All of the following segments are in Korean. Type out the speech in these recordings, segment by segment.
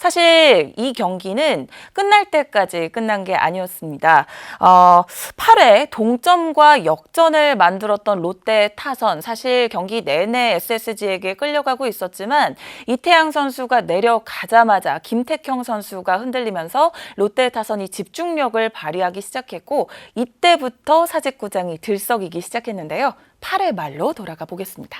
사실 이 경기는 끝날 때까지 끝난 게 아니었습니다. 어, 8회 동점과 역전을 만들었던 롯데 타선 사실 경기 내내 SSG에게 끌려가고 있었지만 이태양 선수가 내려가자마자 김택형 선수가 흔들리면서 롯데 타선이 집중력을 발휘하기 시작했고 이때부터 사직구장이 들썩이기 시작했는데요. 8회 말로 돌아가 보겠습니다.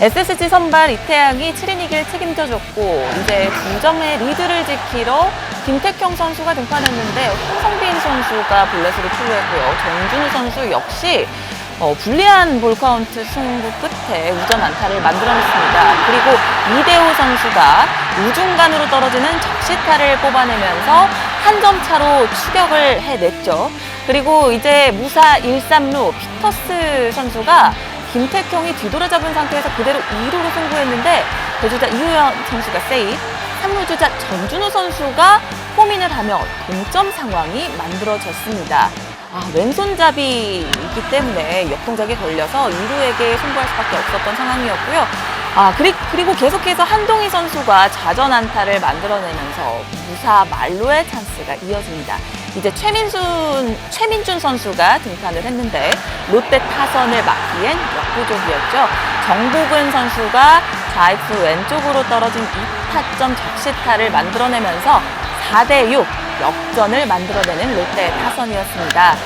SSG 선발 이태양이 7이닝을 책임져줬고 이제 2점의 리드를 지키러 김택형 선수가 등판했는데 홍성빈 선수가 볼넷으로 출루했고요. 정준우 선수 역시 어, 불리한 볼 카운트 승부 끝에 우전 안타를 만들어냈습니다. 그리고 이대호 선수가 우중간으로 떨어지는 적시타를 뽑아내면서 한 점 차로 추격을 해냈죠. 그리고 이제 무사 1-3루 피터스 선수가 김택형이 뒤돌아잡은 상태에서 그대로 2루로 승부했는데 대주자 이우현 선수가 세이브, 3루 주자 전준우 선수가 홈인을 하며 동점 상황이 만들어졌습니다. 아, 왼손잡이이기 때문에 역동작에 걸려서 2루에게 승부할 수밖에 없었던 상황이었고요. 아, 그리, 그리 고 계속해서 한동희 선수가 좌전 안타를 만들어내면서 무사 만루의 찬스가 이어집니다. 이제 최민순, 최민준 선수가 등판을 했는데 롯데 타선을 막기엔 역부족이었죠. 정복은 선수가 좌익수 왼쪽으로 떨어진 2타점 적시타를 만들어내면서 4대6 역전을 만들어내는 롯데 타선이었습니다.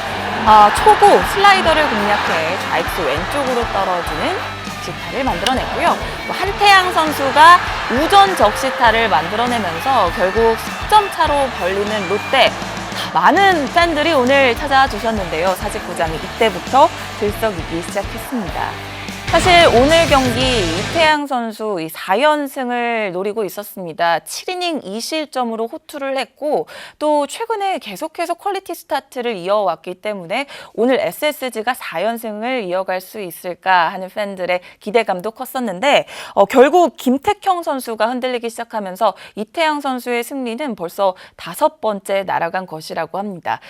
아, 초구 슬라이더를 공략해 좌익수 왼쪽으로 떨어지는 적시타를 만들어냈고요. 또 한태양 선수가 우전 적시타를 만들어내면서 결국 10점 차로 벌리는 롯데 많은 팬들이 오늘 찾아와 주셨는데요. 사직구장이 이때부터 들썩이기 시작했습니다. 사실 오늘 경기 이태양 선수 이 4연승을 노리고 있었습니다. 7이닝 2실점으로 호투를 했고 또 최근에 계속해서 퀄리티 스타트를 이어왔기 때문에 오늘 SSG가 4연승을 이어갈 수 있을까 하는 팬들의 기대감도 컸었는데 어, 결국 김택형 선수가 흔들리기 시작하면서 이태양 선수의 승리는 벌써 다섯 번째 날아간 것이라고 합니다.